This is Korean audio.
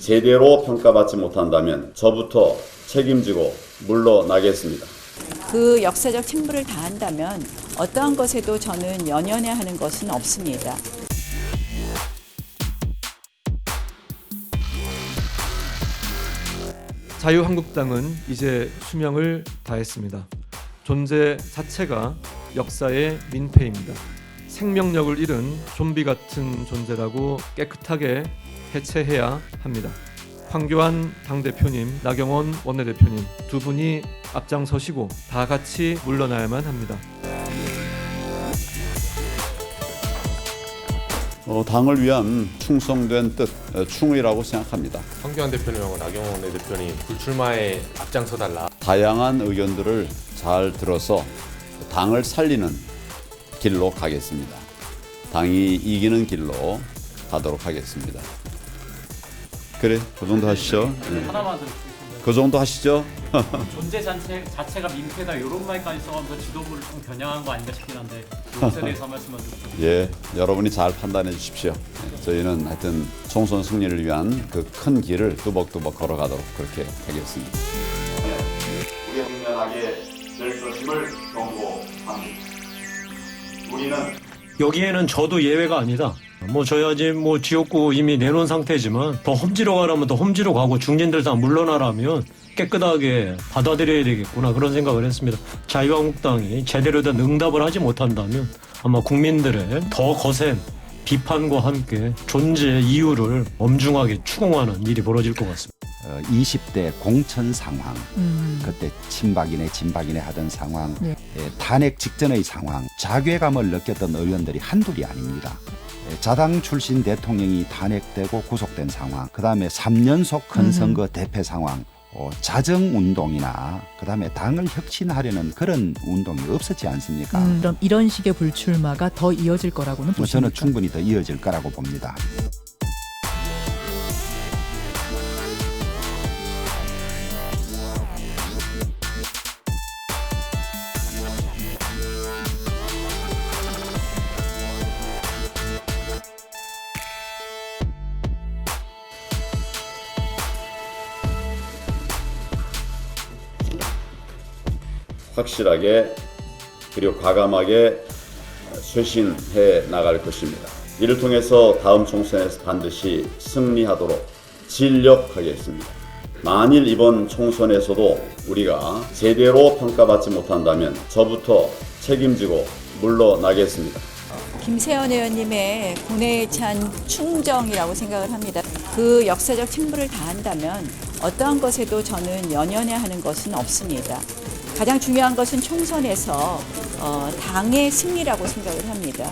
제대로 평가받지 못한다면 저부터 책임지고 물러나겠습니다. 그 역사적 책무를 다한다면 어떠한 것에도 저는 연연해 하는 것은 없습니다. 자유한국당은 이제 수명을 다했습니다. 존재 자체가 역사의 민폐입니다. 생명력을 잃은 좀비 같은 존재라고 깨끗하게 해체해야 합니다. 황교안 당대표님, 나경원 원내대표님 두 분이 앞장서시고 다 같이 물러나야만 합니다. 어, 당을 위한 충성된 뜻, 어, 충의라고 생각합니다. 황교안 대표님하고 나경원 대표님 불출마에 앞장서 달라. 다양한 의견들을 잘 들어서 당을 살리는 길로 가겠습니다. 당이 이기는 길로 가도록 하겠습니다. 그래, 그 정도 하시죠. 네. 하나만 더 그 정도 하시죠. 존재 자체, 자체가 민폐다 이런 말까지 써가면서 지도부를 좀 겨냥한 거 아닌가 싶긴 한데 대해서 한 말씀만 좀 예, 여러분이 잘 판단해 주십시오. 저희는 하여튼 총선 승리를 위한 그 큰 길을 뚜벅뚜벅 걸어가도록 그렇게 하겠습니다. 우리 국민하게 될 것임을 경고합니다. 우리는 여기에는 저도 예외가 아니다. 뭐 저희 아직 뭐 지역구 이미 내놓은 상태지만 더 험지로 가라면 더 험지로 가고 중진들 다 물러나라면 깨끗하게 받아들여야 되겠구나 그런 생각을 했습니다. 자유한국당이 제대로 된 응답을 하지 못한다면 아마 국민들의 더 거센 비판과 함께 존재 이유를 엄중하게 추궁하는 일이 벌어질 것 같습니다. 어, 20대 공천 상황, 그때 친박이네 진박이네 하던 상황, 네. 예, 탄핵 직전의 상황, 자괴감을 느꼈던 의원들이 한둘이 아닙니다. 예, 자당 출신 대통령이 탄핵되고 구속된 상황, 그 다음에 3연속 큰 선거 대패 상황, 어, 자정 운동이나 그 다음에 당을 혁신하려는 그런 운동이 없었지 않습니까? 음, 그럼 이런 식의 불출마가 더 이어질 거라고는 뭐 보십니까? 저는 충분히 더 이어질 거라고 봅니다. 확실하게 그리고 과감하게 쇄신해 나갈 것입니다. 이를 통해서 다음 총선에서 반드시 승리하도록 진력하겠습니다. 만일 이번 총선에서도 우리가 제대로 평가받지 못한다면 저부터 책임지고 물러나겠습니다. 김세현 의원님의 고뇌에 찬 충정이라고 생각을 합니다. 그 역사적 책무를 다한다면 어떠한 것에도 저는 연연해 하는 것은 없습니다. 가장 중요한 것은 총선에서 어, 당의 승리라고 생각을 합니다.